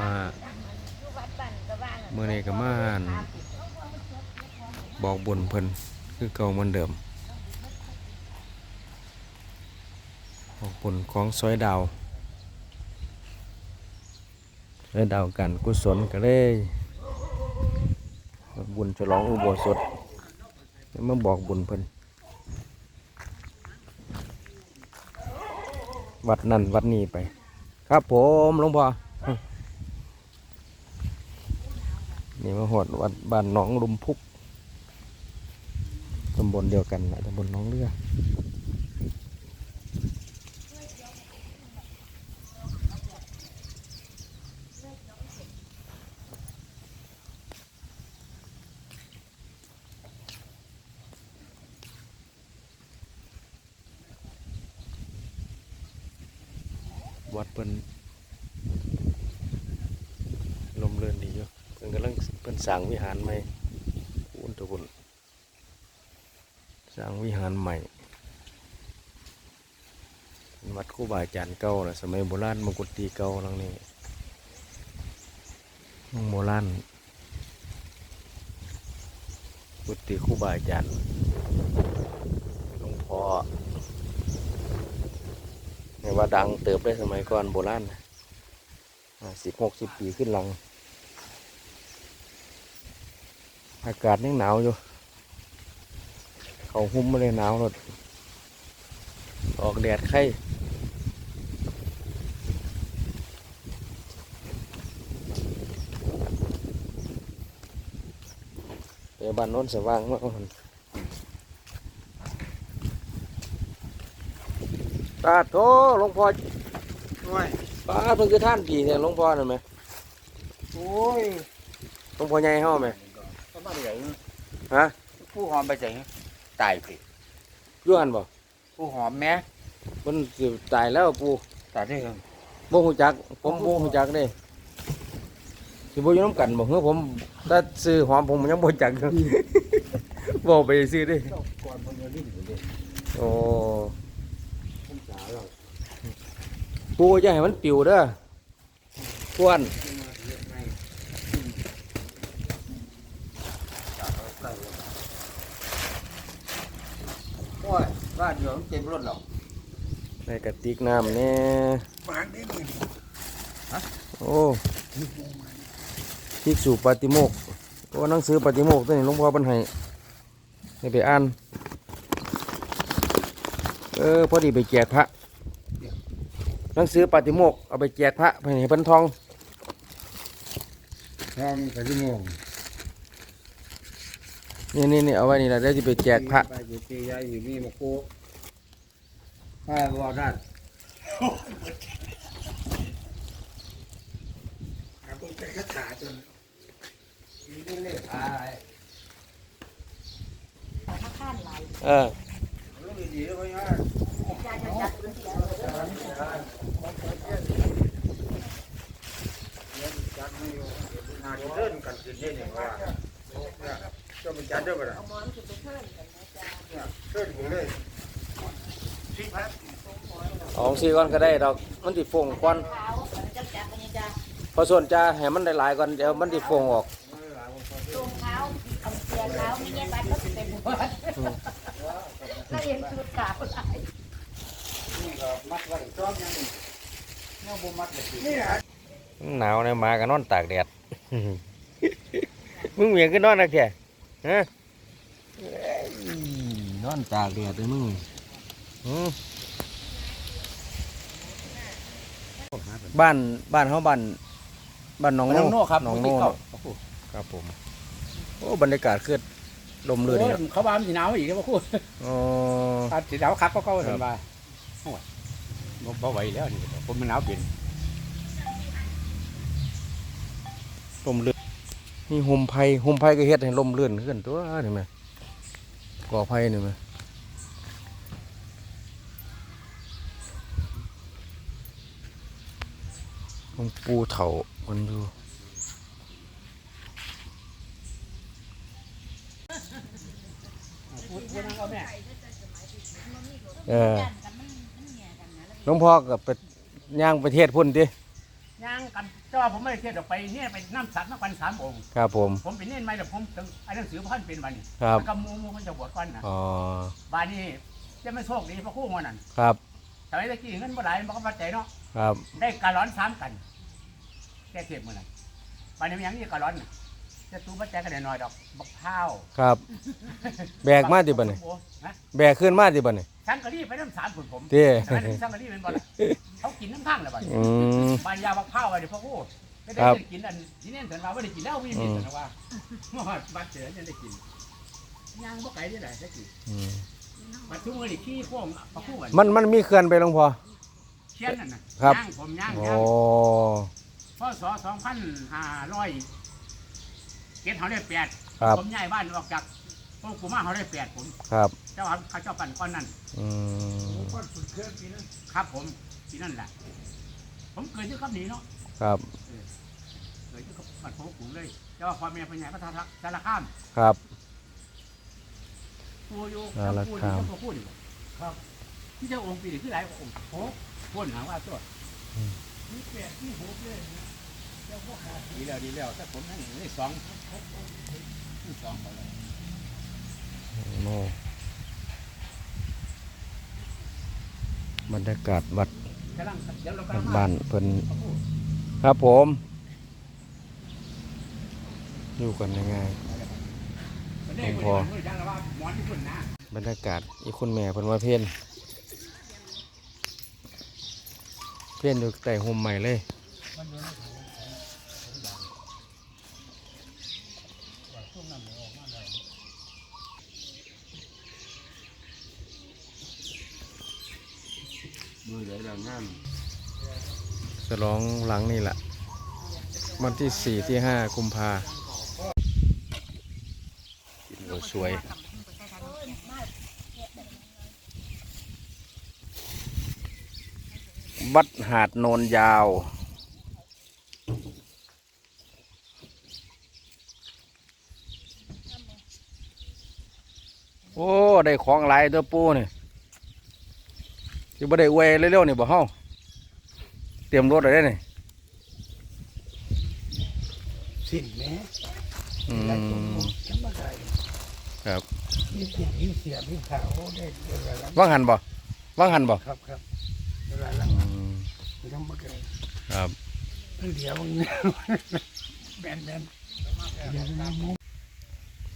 มาเมื่อนี้ก็มานบอกบุญเพิ่นคือเก่าเหมือนเดิม บอกบุญของซอยดาวซอยดาวกันกุศลก็เลยบุญฉลองอุโบสถแล้วมาบอกบุญเพิ่นวัดนั่นวัดนี้ไป ครับผมหลวงพ่อ นี่มาหอดวัดบ้านหนองลุมพุกตำบลเดียวกันนะตำบลหน้องเรือวัดเพิ่นลมเรือนดีอยู่เพิ่นกำลังเพิ่นสร้างวิหารใหม่อุนทุบุญสร้างวิหารใหม่วัดครูบาอาจารย์เก่านะสมัยโบราณมงกุฎตีเก่าหลังนี้มงโบราณกุฏิครูบาอาจารย์หลวงพ่อในว่าดังเติบได้สมัยก่อนโบราณสิบหกสิบปีขึ้นหลัง อากาศยังหนาวอยู่ เขาหุ้มมาเลยหนาวรถออกแดดไข่เดี๋ยวบ้านโน้นสว่างมากมันตาโถหลวงพ่อโอ้ยป้าเพิ่งคือท่านผีเนี่ยหลวงพ่อนั่นไหมโอ้ยหลวงพ่อใหญ่เฮาไหมก็ มาได้ยังฮะผู้หอมไปจังตายพี่ย้อนบ่ผู้หอมแม่มันสิตายแล้วปู่ตายได้ยังบ่ฮู้จัก ผมบ่ฮู้จักเด้สิบ่อยู่นํกันบ่เฮ้อผมถ้าซื้อหอมผมยังบ่จักบ่ไปซื้อเด้ก่อนคนจะลิ้นอยู่ดิโอ้ผมสาวเราปู่อย่าให้มันปิวเด้อควร อ้ยบ้านเดียวมันเต็มรถหรอกในกระติกน้ำแน่บ้านนี้นี่โอ้ภิกษุปาติโมกข์โอ้หนังสือปาติโมกข์ตัวนี้หลวงพ่อเพิ่นให้ให้ไปอ่าน เออพอดีไปแจกพระหนังสือปาติโมกข์เอาไปแจกพระไปให้เพิ่นทองทองกระดิ่งง นี่นี่นี่เอาไว้นี่แหละเดี๋ยวจะไปแจกพระไปอยู่ตียายอยู่นี่มาโก้ให้บ่ได้ครับผมใจก็ขาดจนนี่เล่นอะไรเออลูกดีๆแล้วก็ยังจัดไม่อยู่นาทีเดินกันกินได้เนี่ยว่าเนี่ยจะไปจัดได้ปะล่ะเนี่ยเดินกูเลยเอาของซีก่อนก็ได้ดอกมันติฟงก่อนพอส่วนจะให้มันได้หลายก่อนเดี๋ยวมันติฟงออกรองเท้าเอาเสียเท้าไม่แย่บ้านก็สิเป็นบวชแล้วเห็นชุดขาวหลายนี่ก็มัดไว้จ้อมยังนี่เนี่ยบ่มัดเลยนี่ฮะหนาวเนี่ยมาก็นอนตากแดด มึงเหมียงก็นอนนักแค่ ฮะเอ้ยนอนตากแดดเลยมึงหือบ้านบ้านเขาบ้านบ้านหนองน้องโน่ครับหนองโน่เนาะครับผม โอ้บรรยากาศคือลมเรือนโอ้ยเนาะเขาบ้านมันสีหนาวอีกแล้วพ่อคุณอ๋อถ้าสีหนาวครับก็เขาครัเห็บนว่าโอ้ยบ่บ่ไหวแล้วนี่ผมมันหนาวเป็นลมเรือน นี่ห่มไผ่ห่มไผ่ก็เฮ็ดให้ลมเรือนขึ้นตัวนี่ไหมก่อไผ่นี่ไหมมันปูเถามันอยู่เออหลวงพ่อกับไปย่างประเทศพุ่นดิ ย่างกันแต่ว่าผมไม่ได้เที่ยวออกไปเนี่ยไปน้ำสัตว์มากันสามองค์ ครับผม ผมเป็นเน้นไม่แต่ผมถึงไอ้หนังสือพันเป็นวันนี้ครับ แล้วก็หมูหมูมันจะบวชก่อนนะอ๋อบ้านนี้จะไม่โชคดีเพราะคู่มันนั่นครับ แต่ไอ้ตะกี้เงินบ่หลายมันก็ปัจจัยเนาะ ครับ ได้กาล้อนสามกันแก้เทียบมือนั้นบ้านนี้มันยังนี่กาล้อนน่ะจะตู้ปัจจัยกันหน่อยๆดอกบักพร้าวครับ แบกมาดิบัดนี้ โอ้ฮะแบกขึ้นมาดิบัดนี้ สังกะรีไปน้ำสามผุนผมเด้ แต่ว่าสังกะรีเป็นบ่ล่ะเขากินน้ำข้างเลยบ้านอืม บ้านยาบักพร้าวไว้เดี๋ยวพ่อพูดไม่ได้ครับกินอันที่เนี่ยเถินว่าไม่ได้กินแล้ววิ่งนี่เถินว่าเมื่อวานบัดเสือยังได้กินย่างบ่ไก่ได้ไหนได้กินอืมบัดทุ่งเงินอีกขี้พวกปะคู่กันมันมันมีเขื่อนไปหลวงพ่อเชียนนั่นน่ะครับย่างผมย่างโอ้ย่างพศสองพันห้าร้อยเจ็ดเขาได้แปดครับผมย้ายบ้านออกจากพวกกูมาเขาได้แปดผม ครับ เจ้าเขาเจ้าปั่นก้อนนั่นอืมคนฝึกเครื่องปีนั้นครับผมที่นั่นแหละ ผมเกิดที่ครับหนีเนาะครับ เกิดที่กับบ้านโพกูเลยเจ้าว่าพ่อแม่เป็นไงก็ทาสารข้ามครับ ปูอยู่สารปูอคามยู่เจ้าพูดอยู่ครับที่เจ้าองค์ปีนี้คือหลายองค์โอ้พ่นหาว่าตัวมีแปดที่หกเลยนะเจ้าพ่อขาดดีแล้วดีแล้วแต่ผมนั่งนี่สองนี่สองเขาเลยโอ้บรรยากาศวัด บ้านเพิ่นครับผมอยู่กันยังไงหลวงพอ่อบรรยากาศอีคุณแม่เพิ่นว่าเพี้ยนเพี้ยนอยู่ใต้ห่มใหม่เลย มือใหญ่ดังงามฉลองหลังนี่แหละวันที่สี่ที่ห้ากุมภากินโอสวยวัดหาดโนนยาว โอ้ ได้ของหลายตัวปูนี่ ที่บ่ได้อวยเร็วๆนี่บ่เฮาเตรียมรถอะไรได้นี่สิ้นแม่อืได้ตรงมจำมาได้ครับมีเสียงมีเสียงมีขาวได้เวลาละว่างหันบ่ว่างหันบ่ครับครับเวลาละอืมจำมาได้ครับเดี๋ยวเนี่ยแบนแบนเดี๋ยวนะมุ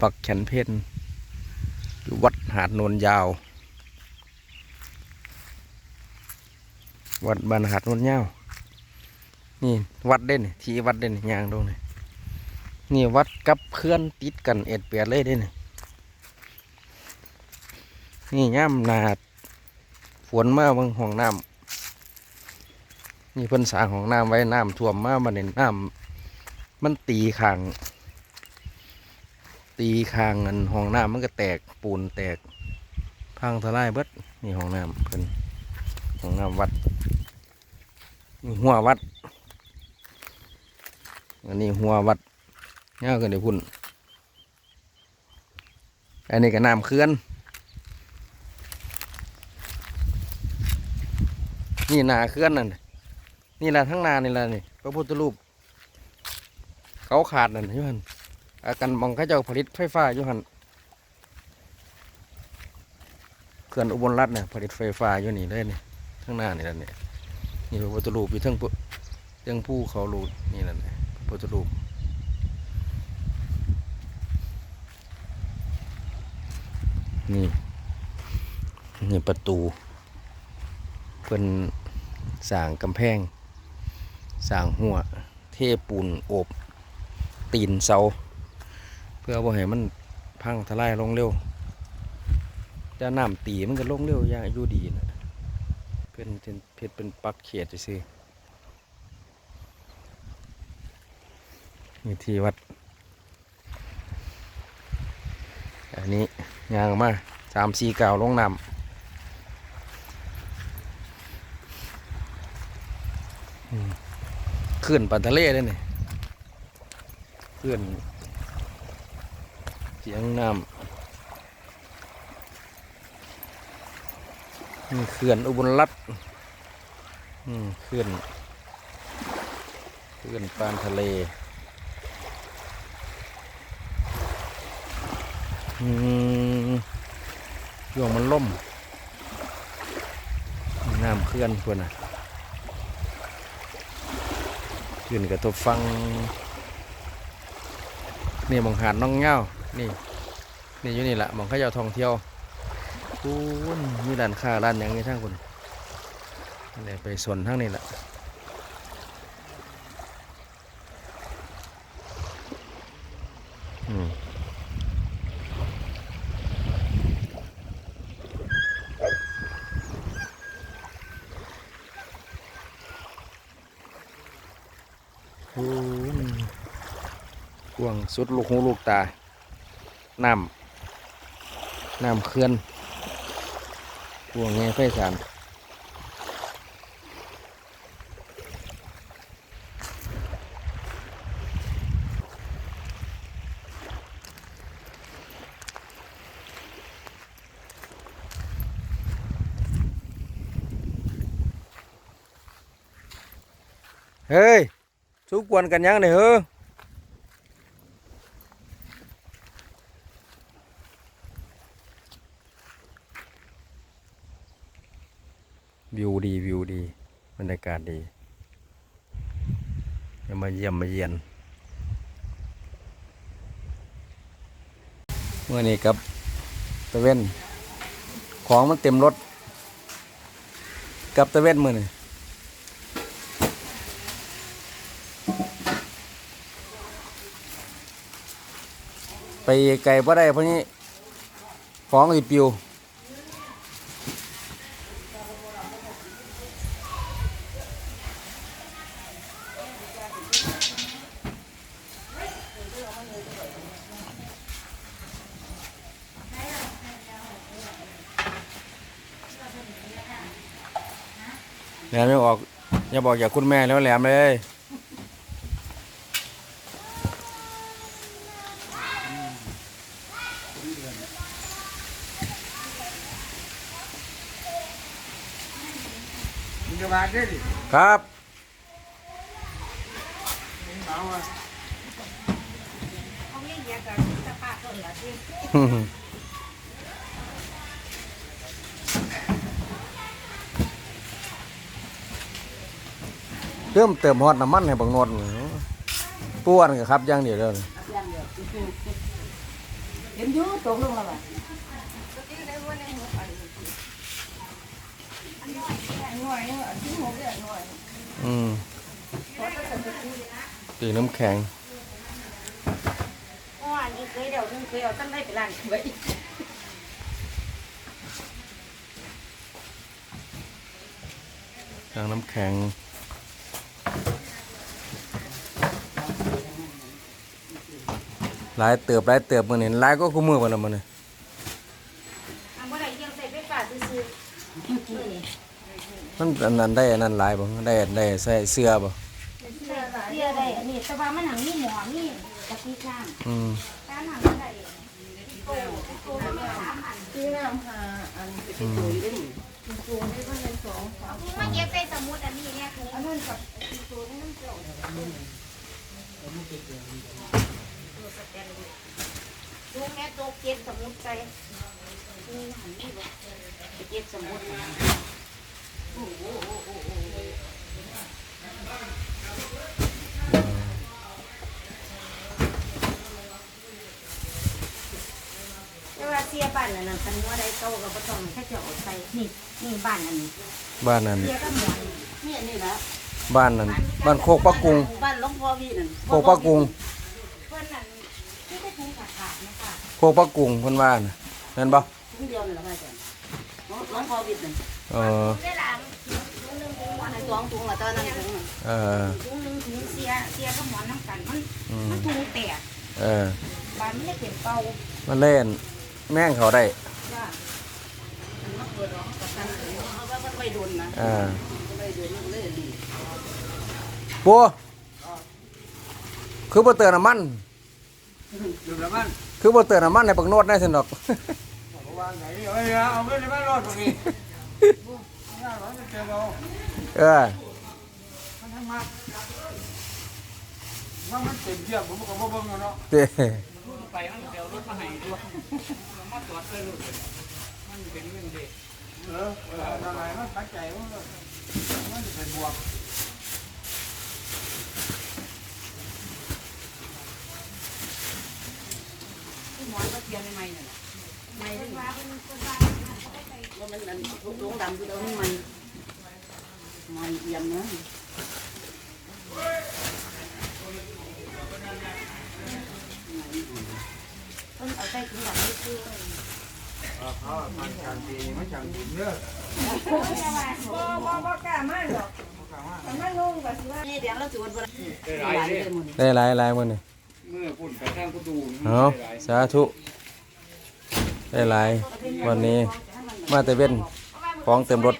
ปักแขนเพนอยู่วัดหาดโนนยาว วัดบ้านหาดโนนยานี่วัดเด่นที่วัดเด่นยางตรงนี้นี่วัดกับเพื่อนติดกันเอ็ดเปียดเลยเด่นนี่ย่ำนาดฝนมาบางห้องน้ำนี่เพิ่นสางห้องน้ำไว้น้ำท่วมมามาเน้นน้ำมันตีขางตีคางเงินห้องน้ำมันก็แตกปูนแตกพังทลายเบิดนี่ห้องน้ำเพิ่นห้องน้ำวัด หัววัด อันนี้หัววัดเงี้ยกันเดี๋ยวพุ่น อันนี้ก็น้ำเขื่อน นี่นาเขื่อนนั่นน่ะนี่แหละทั้งนานี่แหละนี่พระพุทธรูป เขาขาดนั่นยุหันอากันมองเขาเจ้าผลิตไฟฟ้ายู่หันเขื่อนอุบลรัฐเนี่ยผลิตไฟฟ้าอยู่นี่เลยนี่ข้งหน้านี่แหละเนี่ย นี่พระพุทธรูปอยู่ทั้งทั้งผู้เขารูดนี่แหละเนี่ยพระพุทธรูปนี่นี่ประตูเป็นสร้างกำแพงสร้างหัว เทปูนโอบตีนเสา เพื่อบ่ให้มันพังทลายลงเร็วจะน้ำตีมันก็ลงเร็วอย่างอยู่ดีนะ เป็นเป็นเพชรเป็นปักเขียดซื่อๆนี่ที่วัด อันนี้ยางมาสามสี่เก่าลงน้ำขึ้นปันทะเลเลยนี่ขึ้นเสียงน้ำ นี่เขื่อนอุบลรัฐอืมเขื่อนเพื่อนปานทะเลอืมช่วงมันล่ม น้ำเคลื่อนพวกน่ะขึ้นกับตัวฟัง นี่มองหาดน้องเง่านี่ นี่อยู่นี่แหละมองขาเจ้าท่องเที่ยว ปูนมีร้านค้าร้านหยังนี่ทั้งคนนี่ไปส่วนทั้งนี่แหละอืมปูนกวงสุดลูกหูลูกตา น้ำ น้ำเขื่อน พวกไงไฟสารเฮ้ยสุกวนกันยังเนี่ยเฮ้อ วิวดีบรรยากาศดีอย่ามาเยี่ยมมาเยียนเมื่อนี้ครับตะเว้นของมันเต็มรถกับตะเว้นมือนี่ไปไกลเพราะได้เพราะนี้ของสิปิว แหลมยังออกอย่าบอกอย่าคุณแม่แล้วแหลมเลยมึงจะมาได้ดิครับ เอาอะเขาไม่เรียกกันสภาพต้นละที่เริ่มเติมฮอดน้ำมันให้บังนวดป้วนกับครับอย่างเดียวเลยยังเดียวเห็นอยู่ตกลงแล้วว่ะหน่วยเนี่ยอันที่หกเนี่ยหน่วยอืม ตีน้ำแข็งเพราะว่านี่เคยเดี๋ยวนึงเคยเอาตั้งได้ไปร้านไว้ทางน้ำแข็งหลายเติบหลายเติบมันเห็นหลายก็คู่มือมันละมันนี่อันว่าไรยังใส่ไปฝาซื้อๆนี่มันอันนั้นได้อันนั้นหลายบ่ได้ได้ใส่เสื้อบ่เสื้อเสื้อได้อันนี้แต่ว่ามันหนังมีหมอมีกะทิข้างอืมการหนังได้โตโตไม่สามอันที่น้ำหาอันเป็นอืมตัวได้หนิตัวได้ก็เป็นสองสามมาเย็บใส่สมุดอันนี้เนี่ยคืออันนั้นกับตัวนี้น้ำเจ้าตัวสแกนดูดูแม่ตัวเก็บสมุดใจนี่หันนี่บ่เก็บสมุดาเสียบ้านนั่นน่ะคันว่าได้เก่าก็บ่ต้องแค่จะเอาใส่นี่นี่บ้านอันนี้บ้านนั้นเสียก็หมอนเนี่ยนี่นะบ้านนั้นบ้านโคกปักกุงบ้านหลวงพ่อวีนั่นโคกปักกุงเพื่อนนั่นไม่ได้ถุงขาดขาดๆนะคะโคกปักกุงเพิ่นว่าน่ะนั่นบ่ถุงเดียวนี่แหละพ่ออาจารย์หลวงพ่อวีนั่นเออได้หลังถุงหนึงถุงหมอนอันสองถุงละตอนนั้นถุงน่ะเออถุงหนึงถุงเสียเสียก็หมอนน้ำกันมันอืมมันถุงแตกเออบานไม่ได้เก็บเป่ามันเล่น แม่งเขาได้จ้ามันมาเปิดร้องกับกันเพราะว่ามันไม่โดนนะอ่าไม่โดนมันก็เลยดีปัวคือบ่เตือนน้ำมัน ดื่มแล้วมันคือบ่เตือนน้ำมันในปักโนดได้สินดอกเอาวางไหนเอ้ยเอาเงินในบ้านรอดตรงนี้น่าร้อนจะเจอเราเออ มันทั้งมาว่ามันเต็มเที่ยงผมก็บ่เบิ่งเนาะเด้ ไปมันเดี๋ยวรถมาให้ด้วยมาตรวจเลยรถมันเป็นเงินเด็กเออเออทางไหนมันปัจจัยมันก็มันจะเป็นบวกหมอนก็เทียนใหม่เนี่ยไม่ได้ว่าเป็นคนบ้านว่ามันนั่นลงดำคือเอาให้มันมันเอี่ยมนเนเอา ใส่ถุงดำนี่คือเอาเขามันจังดีมันจังดีเด้อบ่บ่บ่กล้ามากหรอกแต่มันนุ่งก็สิว่านี่เดี๋ยวเราตรวจบ่ได้หหลาลายเลยหมดได้หลายหลายมื้อนี่เมื่อพุ่นไปทางประตูเอาสาธุได้หลายวันนี้มาแต่เว้นของเต็มรถ